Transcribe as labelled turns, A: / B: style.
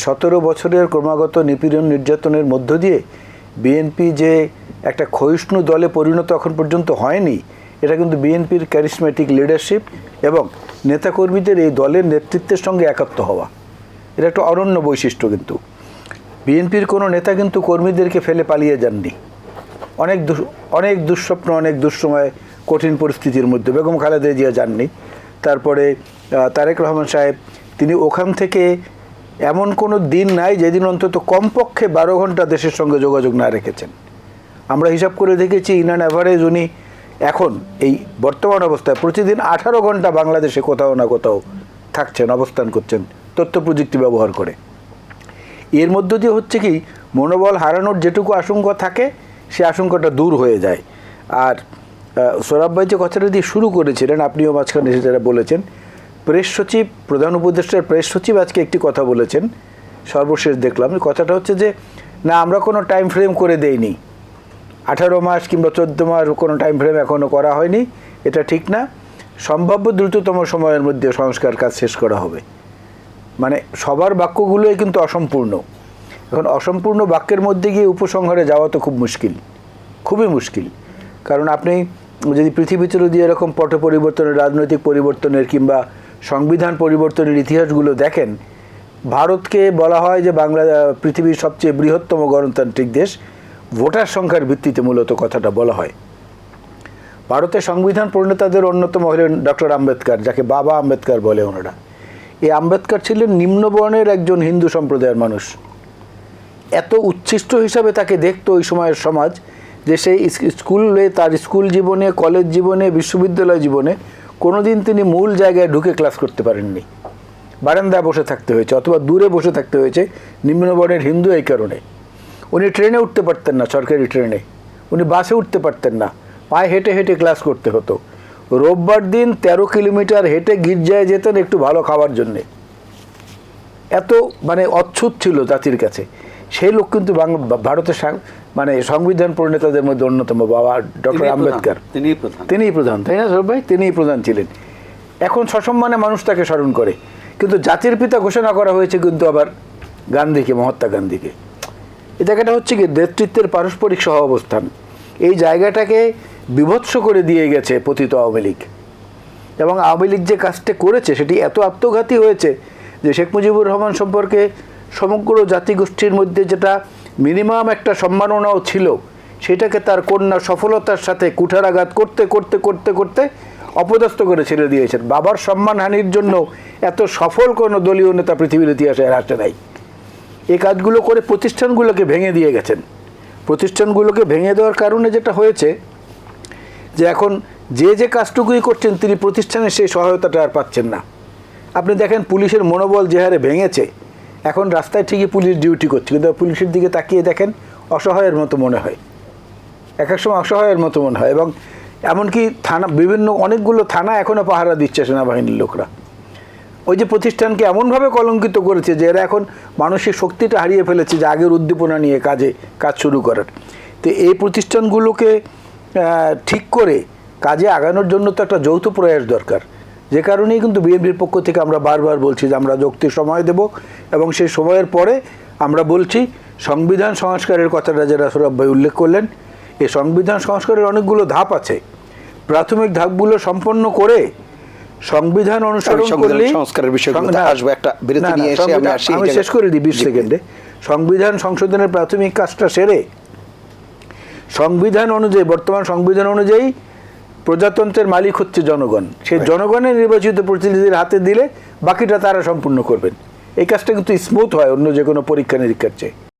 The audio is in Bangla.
A: সতেরো বছরের ক্রমাগত নিপীড়ন নির্যাতনের মধ্য দিয়ে বিএনপি যে একটা ক্ষয়িষ্ণু দলে পরিণত এখন পর্যন্ত হয়নি, এটা কিন্তু বিএনপির ক্যারিসমেটিক লিডারশিপ এবং নেতাকর্মীদের এই দলের নেতৃত্বের সঙ্গে একাত্ম হওয়া। এটা একটা অনন্য বৈশিষ্ট্য কিন্তু। বিএনপির কোনো নেতা কিন্তু কর্মীদেরকে ফেলে পালিয়ে যাননি। অনেক অনেক দুঃস্বপ্ন, অনেক দুঃসময় কঠিন পরিস্থিতির মধ্যে। বেগম খালেদা জিয়া যাননি। তারপরে তারেক রহমান সাহেব, তিনি ওখান থেকে এমন কোনো দিন নাই যেদিন অন্তত কমপক্ষে বারো ঘণ্টা দেশের সঙ্গে যোগাযোগ না রেখেছেন। আমরা হিসাব করে দেখেছি ইন অ্যান্ড অ্যাভারেজ উনি এখন এই বর্তমান অবস্থায় প্রতিদিন আঠারো ঘণ্টা বাংলাদেশে কোথাও না কোথাও থাকছেন, অবস্থান করছেন, তথ্য প্রযুক্তি ব্যবহার করে। এর মধ্য দিয়ে হচ্ছে কি, মনোবল হারানোর যেটুকু আশঙ্কা থাকে, সে আশঙ্কাটা দূর হয়ে যায়। আর সৌরভ ভাই যে কথাটা দিয়ে শুরু করেছিলেন, আপনিও মাঝখানে যারা বলেছেন প্রেস সচিব, প্রধান উপদেষ্টার প্রেস সচিব আজকে একটি কথা বলেছেন। সর্বশেষ দেখলাম। কথাটা হচ্ছে যে, না, আমরা কোনো টাইম ফ্রেম করে দেইনি। আঠারো মাস কিংবা চোদ্দ মাস কোনো টাইম ফ্রেম এখনও করা হয়নি। এটা ঠিক না। সম্ভাব্য দ্রুততম সময়ের মধ্যে সংস্কার কাজ শেষ করা হবে। মানে সবার বাক্যগুলোই কিন্তু অসম্পূর্ণ। এখন অসম্পূর্ণ বাক্যের মধ্যে গিয়ে উপসংহারে যাওয়া তো খুব মুশকিল। খুবই মুশকিল। কারণ আপনি যদি পৃথিবী চির দিয়ে এরকম পট পরিবর্তনের, রাজনৈতিক পরিবর্তনের কিংবা সংবিধান পরিবর্তনের ইতিহাসগুলো দেখেন, ভারতকে বলা হয় যে বাংলা পৃথিবীর সবচেয়ে বৃহত্তম গণতান্ত্রিক দেশ। ভোটার সংখ্যার ভিত্তিতে মূলত কথাটা বলা হয়। ভারতের সংবিধান প্রণেতাদের অন্যতম হলেন ডক্টর আম্বেদকর, যাকে বাবা আম্বেদকর বলে ওনারা। এই আম্বেদকর ছিলেন নিম্নবর্ণের একজন হিন্দু সম্প্রদায়ের মানুষ। এত উচ্ছিষ্ট হিসাবে তাকে দেখতো ওই সময়ের সমাজ যে সেই স্কুলে তার স্কুল জীবনে, কলেজ জীবনে, বিশ্ববিদ্যালয় জীবনে কোনোদিন তিনি মূল জায়গায় ঢুকে ক্লাস করতে পারেননি। বারান্দায় বসে থাকতে হয়েছে অথবা দূরে বসে থাকতে হয়েছে নিম্নবর্ণের হিন্দু এই কারণে। উনি ট্রেনে উঠতে পারতেন না, সরকারি ট্রেনে। উনি বাসে উঠতে পারতেন না, পায়ে হেঁটে হেঁটে ক্লাস করতে হতো। রোববার দিন তেরো কিলোমিটার হেঁটে গির্জায় যেতেন একটু ভালো খাওয়ার জন্যে। এত মানে অচ্ছুত ছিল জাতির কাছে। সেই লোক কিন্তু ভারতের মানে সংবিধান প্রণেতাদের মধ্যে অন্যতম বাবা ডক্টর আম্বেদকর।
B: তিনিই প্রধান।
A: তিনিই প্রধান তাই না সৌরভ ভাই? তিনিই প্রধান ছিলেন। এখন সসম্মানে মানুষ তাকে স্মরণ করে। কিন্তু জাতির পিতা ঘোষণা করা হয়েছে কিন্তু আবার গান্ধীকে মহাত্মা গান্ধীকে। এই জায়গাটা হচ্ছে কি নেতৃত্বের পারস্পরিক সহ অবস্থান। এই জায়গাটাকে বিভৎস করে দিয়ে গেছে পতিত আওয়ামী লীগ। এবং আওয়ামী লীগ যে কাজটা করেছে সেটি এত আত্মঘাতী হয়েছে যে শেখ মুজিবুর রহমান সম্পর্কে সমগ্র জাতিগোষ্ঠীর মধ্যে যেটা মিনিমাম একটা সম্মাননাও ছিল, সেটাকে তার কন্যা সফলতার সাথে কুঠারাঘাত করতে করতে করতে করতে অপদস্থ করে ছেড়ে দিয়েছেন। বাবার সম্মানহানির জন্য এত সফল কোনো দলীয় নেতা পৃথিবীর ইতিহাসে আর আসে নাই। এই কাজগুলো করে প্রতিষ্ঠানগুলোকে ভেঙে দিয়ে গেছেন। প্রতিষ্ঠানগুলোকে ভেঙে দেওয়ার কারণে যেটা হয়েছে, যে এখন যে যে কাজটুকুই করছেন, তিনি প্রতিষ্ঠানের সেই সহায়তাটা আর পাচ্ছেন না। আপনি দেখেন পুলিশের মনোবল যে হারে ভেঙেছে এখন রাস্তায় ঠিকই পুলিশ ডিউটি করছে, কিন্তু পুলিশের দিকে তাকিয়ে দেখেন অসহায়ের মতো মনে হয়। এক এক সময় অসহায়ের মতো মনে হয় এবং এমনকি থানা, বিভিন্ন অনেকগুলো থানা এখনও পাহারা দিচ্ছে সেনাবাহিনীর লোকরা। ওই যে প্রতিষ্ঠানকে এমনভাবে কলঙ্কিত করেছে যে এরা এখন মানসিক শক্তিটা হারিয়ে ফেলেছে যে আগের উদ্দীপনা নিয়ে কাজে, কাজ শুরু করার। তো এই প্রতিষ্ঠানগুলোকে ঠিক করে কাজে আগানোর জন্য তো একটা যৌথ প্রয়াস দরকার। যে কারণেই কিন্তু বিএনপির পক্ষ থেকে আমরা বারবার বলছি যে আমরা যৌক্তিক সময় দেব এবং সেই সময়ের পরে আমরা বলছি সংবিধান সংস্কারের কথাটা যারা সৌরভ ভাই উল্লেখ করলেন এই সংবিধান সংস্কারের অনেকগুলো ধাপ আছে। প্রাথমিক ধাপগুলো সম্পন্ন করে সংবিধান অনুসরণ করলেই
B: সংস্কারের আসব, একটা বিরতি
A: না, না,
B: নিয়ে এসে আমি আসি
A: আমি শেষ করে দিই বিশ
B: জি।
A: সেকেন্ডে। সংবিধান সংশোধনের প্রাথমিক কাজটা সেরে সংবিধান অনুযায়ী বর্তমান সংবিধান অনুযায়ী প্রজাতন্ত্রের মালিক হচ্ছে জনগণ। সেই জনগণের নির্বাচিত প্রতিনিধিদের হাতে দিলে বাকিটা তারা সম্পূর্ণ করবেন। এই কাজটা কিন্তু স্মুথ হয় অন্য যে কোনো পরীক্ষা নিরীক্ষার চেয়ে।